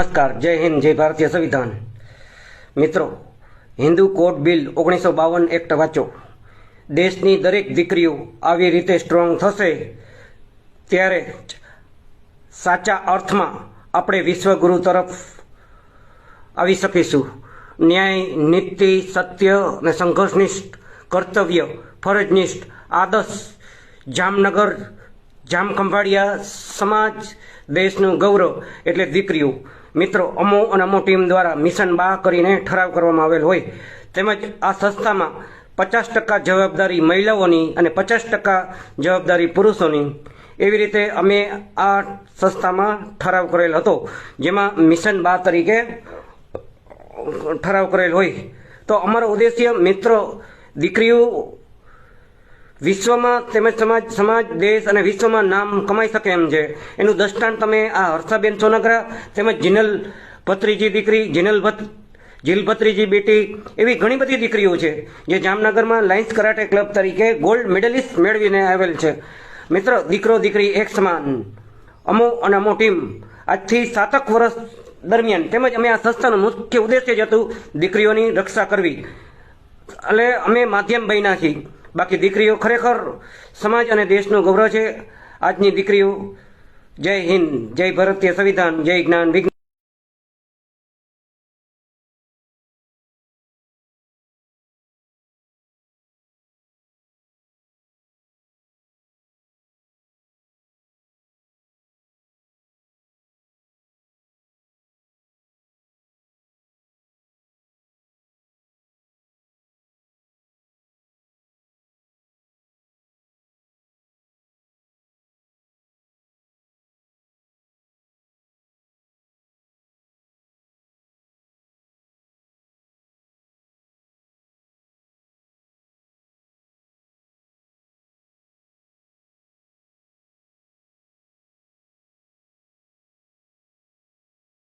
નમસ્કાર, જય હિન્દ, જય ભારતીય સંવિધાન. મિત્રો, હિન્દુ કોડ બિલ ઓગણીસો બાવન એક્ટ વાંચો. દેશની દરેક દીકરીઓ આવી રીતે સ્ટ્રોંગ થશે, ત્યારે સાચા અર્થમાં આપણે વિશ્વગુરુ તરફ આવી શકીશું. ન્યાય, નીતિ, સત્ય અને સંઘર્ષનિષ્ઠ, કર્તવ્ય, ફરજનિષ્ઠ, આદર્શ જામનગર જામખંભાળિયા સમાજ દેશનું ગૌરવ એટલે દીકરીઓ. મિત્રો, અમો અને અમો ટીમ દ્વારા મિશન બા કરીને ઠરાવ કરવામાં આવેલ હોય. તેમજ આ સંસ્થામાં પચાસ ટકા જવાબદારી મહિલાઓની અને પચાસ ટકા જવાબદારી પુરુષોની. એવી રીતે અમે આ સંસ્થામાં ઠરાવ કરેલ હતો, જેમાં મિશન બા તરીકે ઠરાવ કરેલ હોય. તો અમારો ઉદ્દેશ્ય, મિત્રો, દીકરીઓ વિશ્વમાં તેમજ સમાજ સમાજ, દેશ અને વિશ્વમાં નામ કમાઈ શકે એમ છે. એનું દ્રષ્ટાંત તમે આ હર્ષાબેન સોનગરા તેમજ જીનલ ભત્રીજી દીકરી, જીનલ ભત, જીલ ભત્રીજી બેટી એવી ઘણી બધી દીકરીઓ છે, જે જામનગરમાં લાયન્સ કરાટે ક્લબ તરીકે ગોલ્ડ મેડલિસ્ટ મેળવીને આવેલ છે. મિત્ર, દીકરો, દીકરી એક સમાન. અમો અને અમો ટીમ. આજથી સાતક વર્ષ દરમિયાન તેમજ અમે આ સંસ્થાનું મુખ્ય ઉદ્દેશ્ય જ હતું દીકરીઓની રક્ષા કરવી. એટલે અમે માધ્યમ બન્યા છીએ. બાકી દીકરીઓ ખરેખર સમાજ અને દેશનું ગૌરવ છે. આજની દીકરીઓ, જય હિન્દ, જય ભારતીય સંવિધાન, જય જ્ઞાન, વિજ્ઞાન.